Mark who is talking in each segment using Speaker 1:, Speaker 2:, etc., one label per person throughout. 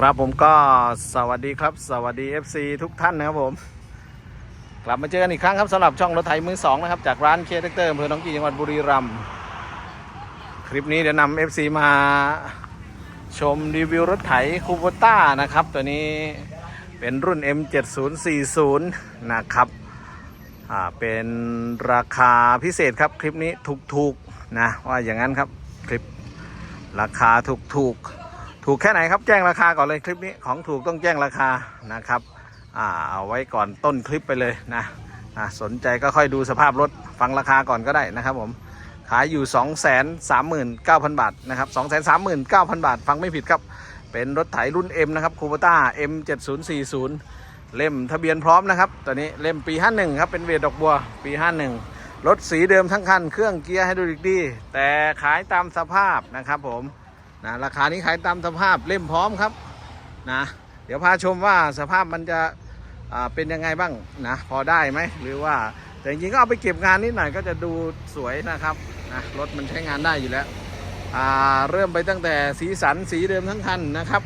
Speaker 1: ครับผมก็สวัสดีครับ สวัสดี FC ทุกท่านนะครับผม กลับมาเจอกันอีกครั้งครับสำหรับช่องรถไถมือสองนะครับ จากร้านเคเทเตอร์อำเภอหนองกี่จังหวัดบุรีรัมย์คลิปนี้เดี๋ยวนำ FC มาชมรีวิวรถไถคูโบต้านะครับ ตัวนี้เป็นรุ่น M7040 นะครับอ่าเป็นราคาพิเศษครับคลิปนี้ถูกๆนะว่าอย่างนั้นครับคลิปราคาถูกๆ ถูกแค่ไหนครับแจ้งราคาก่อนเลยคลิปนี้ของถูกต้องแจ้งราคานะครับอ่าเอาไว้ก่อนต้นคลิปไปเลยนะอ่าสนใจก็ค่อยดูสภาพรถฟังราคาก่อนก็ได้นะครับผมขายอยู่ 2 3 9 0 0 0 บาทนะครับ2 3 9 0 0 0 บาท ฟังไม่ผิดครับ เป็นรถไถรุ่น M นะครับคู b ต้า M7040 เล่มทะเบียนพร้อมนะครับตัวนี้เล่มปี 51 ครับ เป็นเวทดอกบัวปี 51 รถสีเดิมทั้งคัน เครื่องเกียร์ไฮดรอลิกดี แต่ขายตามสภาพนะครับผม นะราคานี้ขายตามสภาพเล่มพร้อมครับนะเดี๋ยวพาชมว่าสภาพมันจะเป็นยังไงบ้างนะพอได้ไหมหรือว่าแต่จริงๆก็เอาไปเก็บงานนิดหน่อยก็จะดูสวยนะครับนะรถมันใช้งานได้อยู่แล้วเริ่มไปตั้งแต่สีสันสีเดิมทั้งคันนะครับ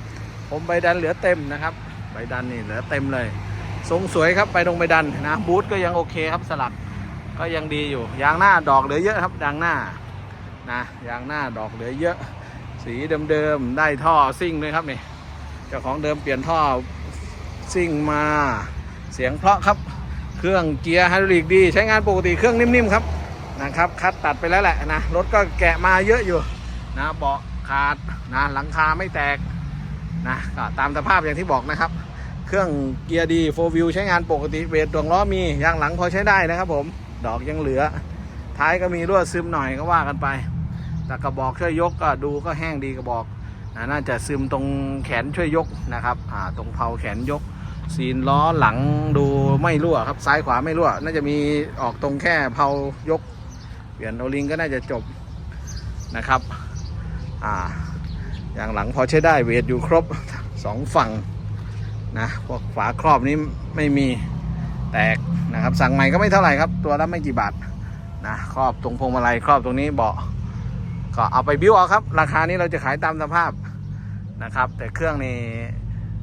Speaker 1: ผมใบดันเหลือเต็มนะครับใบดันนี่เหลือเต็มเลยทรงสวยครับไปตรงใบดันนะบูทก็ยังโอเคครับสลักก็ยังดีอยู่ยางหน้าดอกเหลือเยอะครับยางหน้านะยางหน้าดอกเหลือเยอะ สีเดิมๆได้ท่อซิ่งเลยครับนี่เจ้าของเดิมเปลี่ยนท่อซิ่งมาเสียงเพราะครับ เครื่องเกียร์ไฮดรอลิกดี ใช้งานปกติเครื่องนิ่มๆครับนะครับคัดตัดไปแล้วแหละนะรถก็แกะมาเยอะอยู่นะเบาะขาดนะหลังคาไม่แตกนะก็ตามสภาพอย่างที่บอกนะครับ เครื่องเกียร์ดีโฟวิวใช้งานปกติเวทดวงล้อมียางหลังพอใช้ได้นะครับผมดอกยังเหลือ ท้ายก็มีรั่วซึมหน่อยก็ว่ากันไป แต่กระบอกช่วยยกก็ดูก็แห้งดีกระบอกน,น่าจะซึมตรงแขนช่วยยกนะครับตรงเผาแขนยกซีนล้อหลังดูไม่รั่วครับซ้ายขวาไม่รั่ว น่าจะมีออกตรงแค่เผายกเปลี่ยนโอลิงก็น่าจะจบนะครับอ่าอย่างหลังพอใช้ได้เวทอยู่ครบสองฝั่งนะพวกฝาครอบนี้ไม่มีแตกนะครับสั่งใหม่ก็ไม่เท่าไหร่ครับ ตัวละไม่กี่บาทนะครอบตรงพวงมาลัยครอบตรงนี้เบาะ ก็เอาไปบิ้วเอาครับ ราคานี้เราจะขายตามสภาพนะครับ แต่เครื่องนี่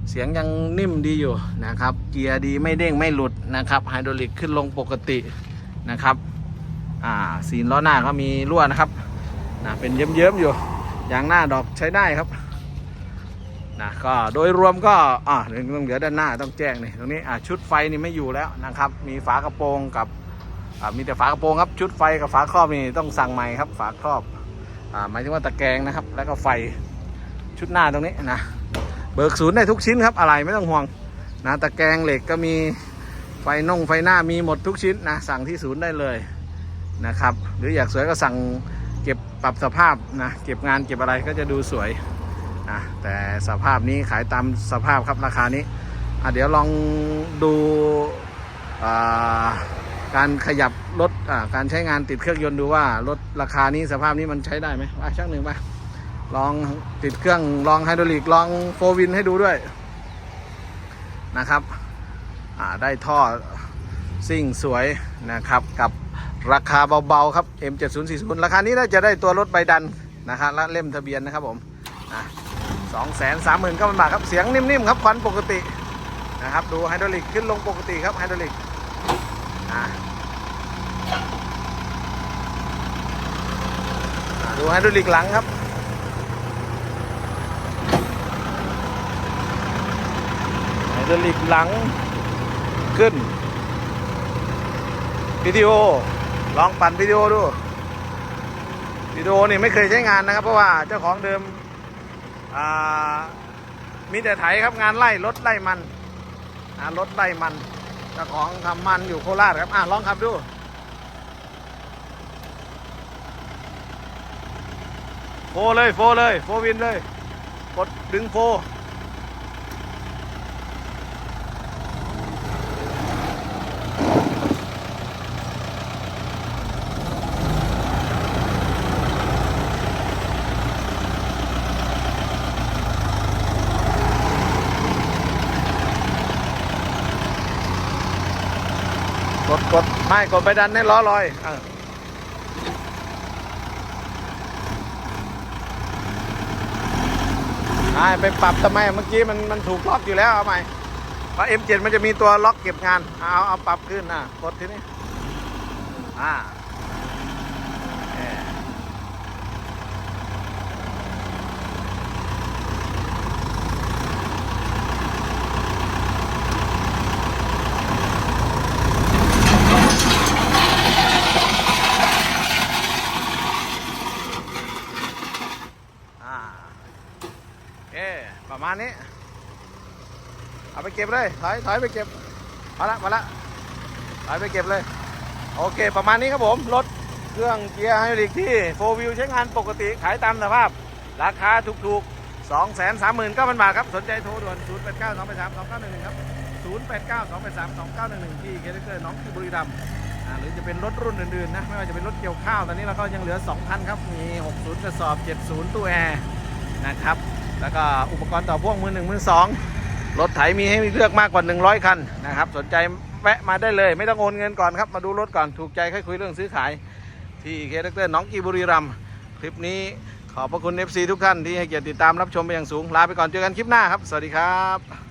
Speaker 1: เสียงยังนิ่มดีอยู่นะครับ เกียร์ดีไม่เด้งไม่หลุดนะครับไฮดรอลิกขึ้นลงปกตินะครับ อ่าซีล้อหน้าเขามีรั่วนะครับนะเป็นเยิ้มๆอยู่ยางหน้าดอกใช้ได้ครับนะก็โดยรวมก็อ่าเดี๋ยวต้องเหลือด้านหน้าต้องแจ้งนี่ตรงนี้อ่าชุดไฟนี่ไม่อยู่แล้วนะครับ มีฝากระโปรงกับอ่ามีแต่ฝากระโปรงครับชุดไฟกับฝาครอบนี่ต้องสั่งใหม่ครับ ฝาครอบ หมายถึงว่าตะแกรงนะครับ แล้วก็ไฟชุดหน้าตรงนี้นะเบิกศูนย์ได้ทุกชิ้นครับอะไรไม่ต้องห่วงนะตะแกรงเหล็กก็มีไฟน่งไฟหน้ามีหมดทุกชิ้นนะสั่งที่ศูนย์ได้เลยนะครับ หรืออยากสวยก็สั่งเก็บปรับสภาพนะเก็บงานเก็บอะไรก็จะดูสวยนะแต่สภาพนี้ขายตามสภาพครับราคานี้เดี๋ยวลองดูอ่า การขยับรถอ่าการใช้งานติดเครื่องยนต์ดูว่ารถราคานี้สภาพนี้มันใช้ได้ไหมว่าช่างหนึ่งไปลองติดเครื่องลองไฮดรอลิกลองโฟวินให้ดูด้วยนะครับอ่าได้ท่อซิ่งสวยนะครับ กับราคาเบาๆครับ M7040 ราคานี้น่าจะได้ตัวรถใบดันนะครับและเล่มทะเบียนนะครับผมสองแสนสามหมื่นเก้าพันบาทครับ เสียงนิ่มๆครับควันปกตินะครับ ดูไฮดรอลิกขึ้นลงปกติครับไฮดรอลิก อะอะดูไฮดรอลิกหลังครับไฮดรอลิกหลังขึ้นวิดีโอ ลองปั่นวิดีโอดูวิดีโอนี่ไม่เคยใช้งานนะครับ เพราะว่าเจ้าของเดิมมีแต่ไถครับงานไล่รถไล่มันรถไล่มัน จ้าของทำมันอยู่โคราชครับ อะลองขับดูโฟเลยโฟเลยโฟวินเลย กดดึงโฟ กดกดไม่กดไปดันให้ล้อลอยอไปปรับทำไมเมื่อกี้มันมันถูกล็อกอยู่แล้วเอาใหม่เพราะ M7 มันจะมีตัวล็อกเก็บงาน เอาเอาปรับขึ้นนะกดทีนี้ อ่าโอเคอ่าโอเคประมาณ นี้ เอาไปเก็บเลยถอยถอยไปเก็บมาละมาละถอยไปเก็บเลย โอเค ประมาณนี้ครับผม รถเครื่องเกียร์ไฮดริกที่โฟวิวใช้งานปกติขายตามสภาพ ราคาถูกๆ 2 3 9 0 0 0 บาทครับ สนใจโทรด่วน 0 8 9 2 8 3 2 9 1 1 ครับ 0 8 9 2 8 3 2 9 1 1 ที่เคเดเกอร์น้องที่บุรีรัมย์อ่าหรือจะเป็นรถรุ่นอื่นๆนะ ไม่ว่าจะเป็นรถเกี่ยวข้าว ตอนนี้เราก็ยังเหลือ2คันครับ มี 60 กระสอบ 70 ตู้แอร์นะครับ แล้วก็อุปกรณ์ต่อพ่วงมือหนึ่งมือสองรถไถมีให้เลือกมากกว่า 100 คันนะครับ สนใจแวะมาได้เลย ไม่ต้องโอนเงินก่อนครับมาดูรถก่อนถูกใจค่อยคุยเรื่องซื้อขาย ที่เคเดเตอร์น้องกีบุรีรัมคลิปนี้ขอบพระคุณ FC ทุกท่านที่ให้เกียรติติดตามรับชมไปอย่างสูงลาไปก่อนเจอกันคลิปหน้าครับ สวัสดีครับ